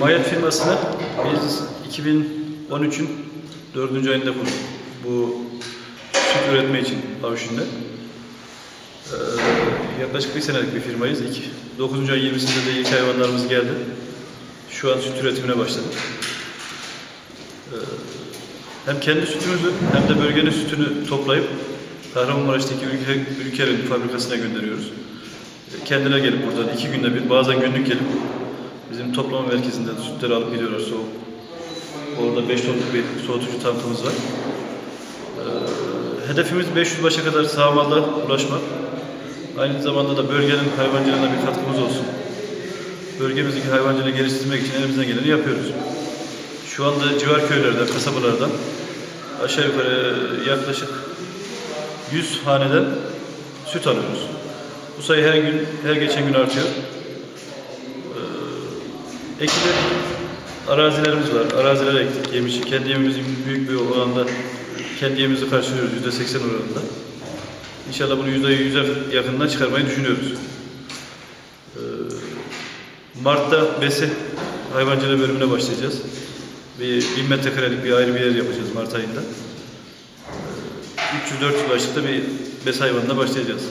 Mayet firmasını biz 2013'ün 4. ayında kurduk. Bu süt üretme için Avşin'de. Ee, yaklaşık bir senelik bir firmayız. İki, 9. ay 20'sinde de ilk hayvanlarımız geldi. Şu an süt üretimine başladık. Ee, hem kendi sütümüzü hem de bölgenin sütünü toplayıp Kahramanmaraş'taki ülke, ülkenin fabrikasına gönderiyoruz. Ee, Kendileri gelip buradan iki günde bir, bazen günlük gelip bizim toplama merkezinde sütleri alıp gidiyorlar soğuk. Orada 5 tonluk bir soğutucu tankımız var. Ee, hedefimiz 500 başa kadar sağmalda ulaşmak. Aynı zamanda da bölgenin hayvancılığına bir katkımız olsun. Bölgemizdeki hayvancılığı geliştirmek için elimizden geleni yapıyoruz. Şu anda civar köylerden, kasabalardan aşağı yukarı yaklaşık 100 haneden süt alıyoruz. Bu sayı her gün, her geçen gün artıyor. Ee, ekilir arazilerimiz var. Arazilere ektik, yemiş. Kendi yemimizin büyük bir oranda kendi yemimizi karşılıyoruz %80 oranında. İnşallah bunu %100'e yakınına çıkarmayı düşünüyoruz. Ee, Mart'ta besi hayvancılığı bölümüne başlayacağız. Bir 1000 metrekarelik bir ayrı bir yer yapacağız Mart ayında. Ee, 300-400 başlıkta bir bes hayvanına başlayacağız.